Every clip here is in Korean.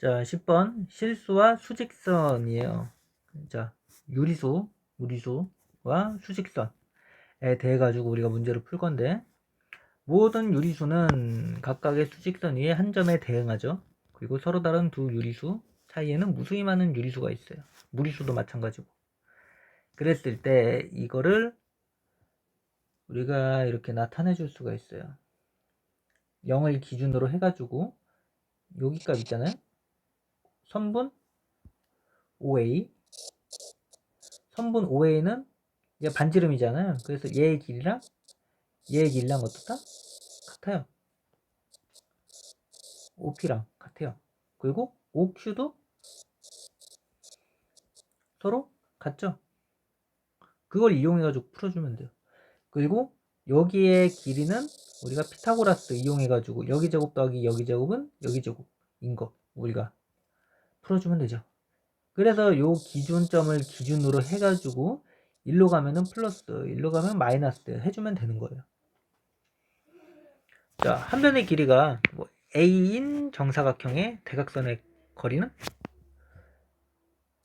자, 10번 실수와 수직선이에요. 자, 유리수, 무리수와 수직선에 대해 가지고 우리가 문제를 풀 건데 모든 유리수는 각각의 수직선 위에 한 점에 대응하죠. 그리고 서로 다른 두 유리수 사이에는 무수히 많은 유리수가 있어요. 무리수도 마찬가지고. 그랬을 때 이거를 우리가 이렇게 나타내 줄 수가 있어요. 0을 기준으로 해가지고 여기 값 있잖아요. 선분 OA 선분 OA는 얘 반지름이잖아요. 그래서 얘의 길이랑 얘의 길이랑 어떻다? 같아요. OP랑 같아요. 그리고 OQ도 서로 같죠? 그걸 이용해가지고 풀어주면 돼요. 그리고 여기의 길이는 우리가 피타고라스 이용해가지고 여기 제곱 더하기 여기 제곱은 여기 제곱인 거 우리가 풀어주면 되죠. 그래서 요 기준점을 기준으로 해가지고 일로 가면은 플러스, 일로 가면 마이너스 해주면 되는 거예요. 자, 한 변의 길이가 뭐 A인 정사각형의 대각선의 거리는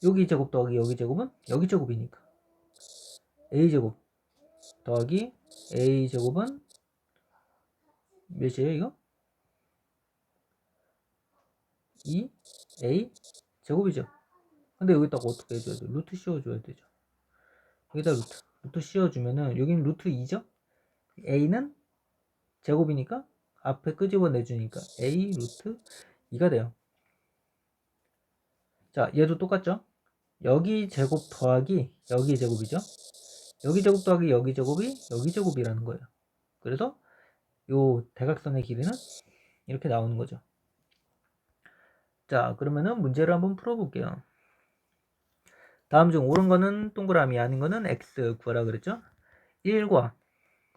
여기 제곱 더하기 여기 제곱은 여기 제곱이니까 A 제곱 더하기 A 제곱은 몇이에요 이거? 2 A 제곱이죠. 근데 여기다가 어떻게 해줘야 돼? 루트 씌워줘야 되죠. 여기다 루트. 루트 씌워주면은, 여기는 루트 2죠? A는 제곱이니까, 앞에 끄집어 내주니까, A 루트 2가 돼요. 자, 얘도 똑같죠? 여기 제곱 더하기 여기 제곱이죠? 여기 제곱 더하기 여기 제곱이 여기 제곱이라는 거예요. 그래서 요 대각선의 길이는 이렇게 나오는 거죠. 자, 그러면은 문제를 한번 풀어볼게요. 다음 중 옳은 거는 동그라미 아닌 거는 x 구하라 그랬죠? 1과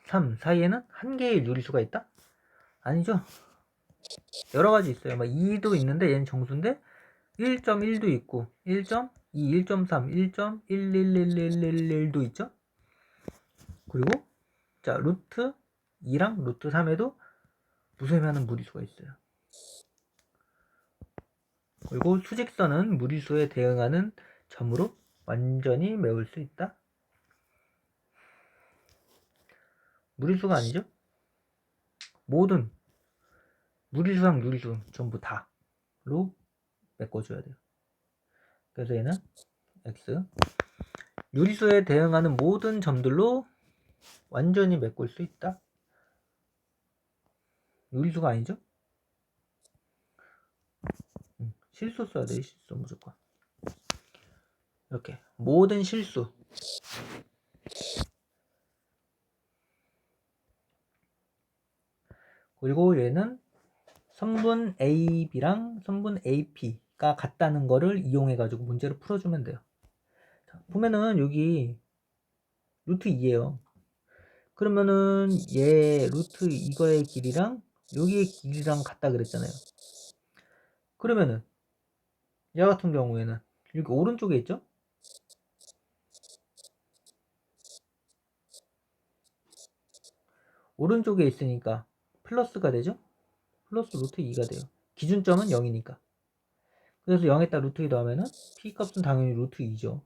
3 사이에는 한 개의 유리수가 있다? 아니죠. 여러 가지 있어요. 막 2도 있는데 얘는 정수인데 1.1도 있고 1.2, 1.3, 1.11111도 있죠. 그리고 자 루트 2랑 루트 3에도 무쇠면은 무리수가 있어요. 그리고 수직선은 무리수에 대응하는 점으로 완전히 메울 수 있다. 무리수가 아니죠? 모든 무리수랑 유리수 전부 다로 메꿔줘야 돼요. 그래서 얘는 x 유리수에 대응하는 모든 점들로 완전히 메꿀 수 있다. 유리수가 아니죠? 음, 실수 써야 돼, 실수 무조건. 이렇게. 모든 실수. 그리고 얘는 선분 AB랑 선분 AP가 같다는 거를 이용해 가지고 문제를 풀어주면 돼요. 자, 보면은 여기 루트 2에요. 그러면은 얘 루트 이거의 길이랑 여기의 길이랑 같다 그랬잖아요. 그러면은 얘 같은 경우에는 여기 오른쪽에 있죠 오른쪽에 있으니까 플러스가 되죠? 플러스 루트 2가 돼요. 기준점은 0이니까. 그래서 0에다 루트 2 더하면은 p 값은 당연히 루트 2죠.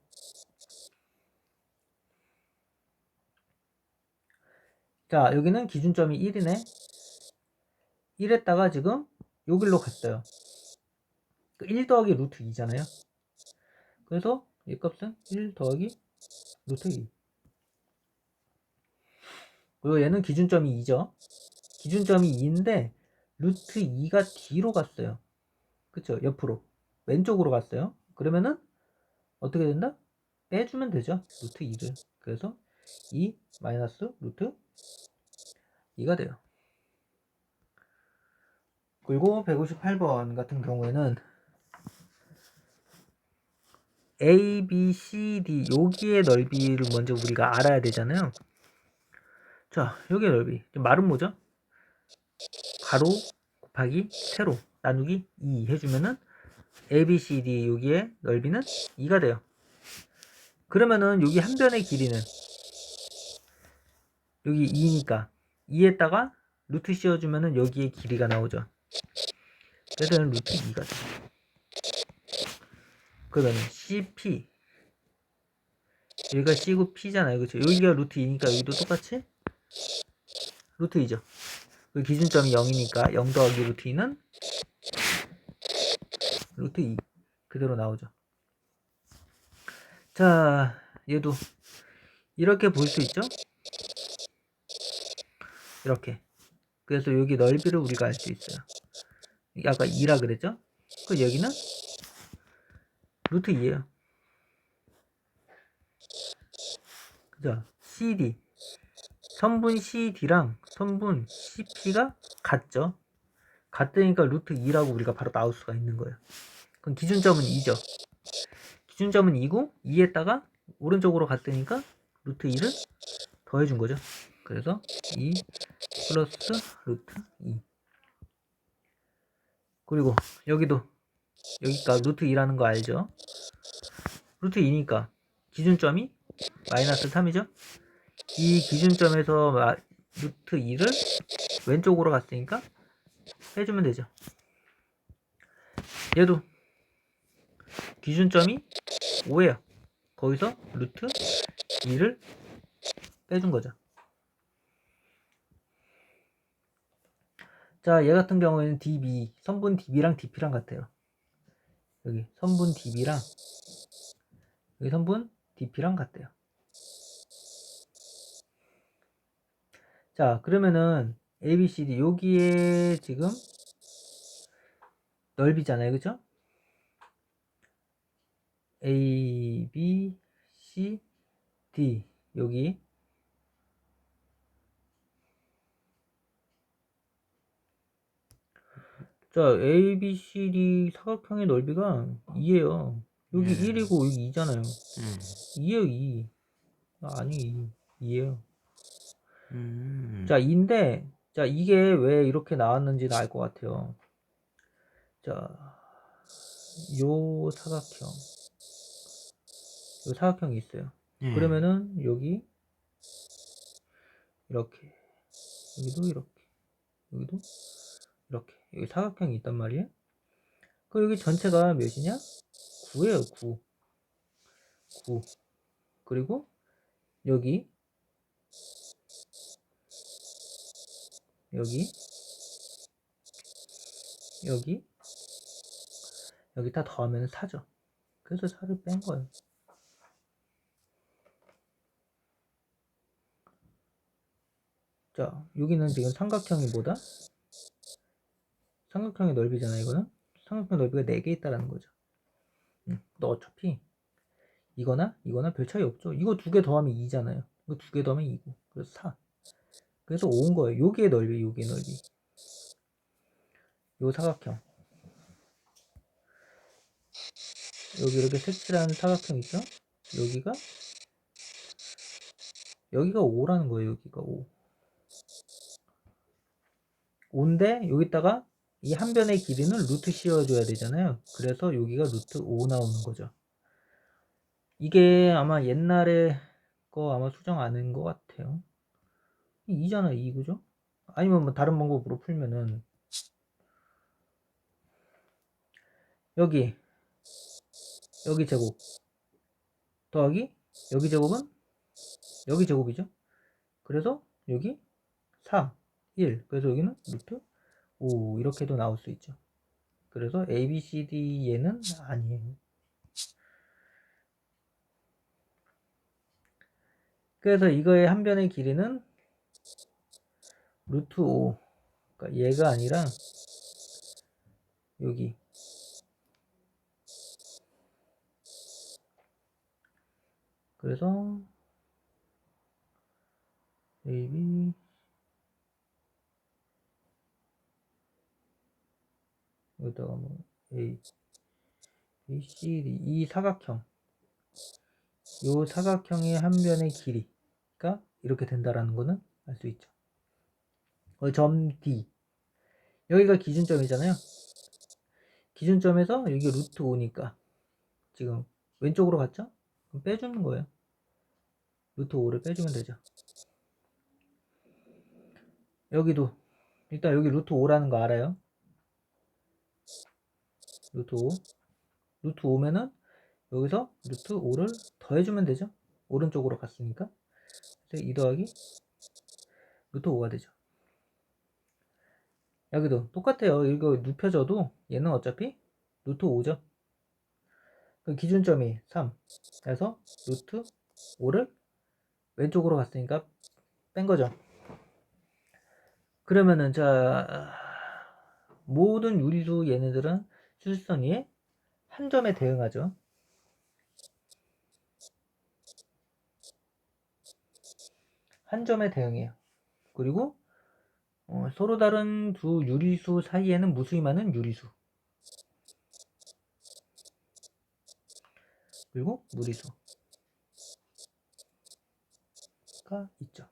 자, 여기는 기준점이 1이네. 1에다가 지금 여기로 갔어요. 1그 더하기 루트 2잖아요. 그래서 이 값은 1 더하기 루트 2. 그리고 얘는 기준점이 2죠. 기준점이 2인데 루트 2가 뒤로 갔어요. 그쵸? 옆으로. 왼쪽으로 갔어요. 그러면은 어떻게 된다? 빼주면 되죠. 루트 2를. 그래서 2 마이너스 루트 2가 돼요. 그리고 158번 같은 경우에는 A, B, C, D 여기의 넓이를 먼저 우리가 알아야 되잖아요. 자, 여기의 넓이. 말은 뭐죠? 가로 곱하기 세로 나누기 2 해주면은 A, B, C, D 여기의 넓이는 2가 돼요. 그러면은 여기 한 변의 길이는 여기 2니까 2에다가 루트 씌워주면은 여기에 길이가 나오죠. 그래서 루트 2가 돼요. 그러면 CP 여기가 C고 P잖아요. 그렇죠? 여기가 루트 2니까 여기도 똑같이 루트 2죠. 그 기준점이 0이니까 0 더하기 루트 2는 루트 2 그대로 나오죠. 자, 얘도 이렇게 볼 수 있죠? 이렇게. 그래서 여기 넓이를 우리가 알 수 있어요. 아까 2라 그랬죠? 그 여기는 루트 2예요. 그죠? CD 선분 CD랑 선분 CP가 같죠? 같으니까 루트 2라고 우리가 바로 나올 수가 있는 거예요. 그럼 기준점은 2죠. 기준점은 2고 2에다가 오른쪽으로 갔으니까 루트 2를 더해준 거죠. 그래서 2 플러스 루트 2 그리고 여기도 여기가 루트 2라는 거 알죠? 루트 2니까 기준점이 마이너스 3이죠? 이 기준점에서 마- 루트 2를 왼쪽으로 갔으니까 빼주면 되죠. 얘도 기준점이 5예요. 거기서 루트 2를 빼준 거죠. 자, 얘 같은 경우에는 DB, 선분 DB랑 DP랑 같아요. 여기 선분 DB랑 여기 선분 DP랑 같대요. 자, 그러면은 ABCD 여기에 지금 넓이잖아요. 그죠? A, B, C, D 여기 자, A, B, C, D 사각형의 넓이가 2예요. 여기 네. 1이고 여기 2잖아요. 음. 2예요, 2. 아니, 2예요. 음. 자, 2인데, 자, 이게 왜 이렇게 나왔는지는 알 것 같아요. 자, 요 사각형. 요 사각형이 있어요. 예. 그러면은, 여기, 이렇게. 여기도 이렇게. 여기도 이렇게. 여기 사각형이 있단 말이에요. 그 여기 전체가 몇이냐? 9예요, 9. 9. 그리고, 여기, 여기 여기 여기 다 더하면 4죠 그래서 4를 뺀 거예요 자 여기는 지금 삼각형이 뭐다? 삼각형의 넓이잖아 이거는 삼각형 넓이가 4개 있다라는 거죠 응. 너 어차피 이거나 이거나 별 차이 없죠 이거 두 개 더하면 2잖아요 이거 두 개 더하면 2고 그래서 4 그래서 5인 거예요. 여기의 넓이, 여기의 넓이. 요 사각형. 여기 이렇게 색칠한 사각형 있죠? 여기가 여기가 5라는 거예요. 여기가 5. 5인데 여기다가 이 한 변의 길이는 루트 씌워줘야 되잖아요. 그래서 여기가 루트 5 나오는 거죠. 이게 아마 옛날에 거 아마 수정 안 한 것 같아요. 2잖아 2 그죠? 아니면 뭐 다른 방법으로 풀면은 여기 여기 제곱 더하기 여기 제곱은 여기 제곱이죠? 그래서 여기 4 1 그래서 여기는 루트 5 이렇게도 나올 수 있죠. 그래서 A, B, C, D 얘는 아니에요. 그래서 이거의 한 변의 길이는 루트 5 그러니까 얘가 아니라 여기. 그래서 AB 여기다가 뭐 A B C D 이 사각형 요 사각형의 한 변의 길이가 이렇게 된다라는 거는 알 수 있죠. 어, 점 D 여기가 기준점이잖아요. 기준점에서 여기 루트 5니까 지금 왼쪽으로 갔죠? 그럼 빼주는 거예요. 루트 5를 빼주면 되죠. 여기도 일단 여기 루트 5라는 거 알아요? 루트 5 루트 5면은 여기서 루트 5를 더해주면 되죠. 오른쪽으로 갔으니까. 그래서 2 더하기 루트 5가 되죠. 여기도 똑같아요. 이거 눕혀져도 얘는 어차피 루트 5죠. 그 기준점이 3. 그래서 루트 5를 왼쪽으로 갔으니까 뺀 거죠. 그러면은 자 모든 유리수 얘네들은 위에 한 점에 대응하죠. 한 점에 대응해요. 그리고 어, 서로 다른 두 유리수 사이에는 무수히 많은 유리수 그리고 무리수가 있죠.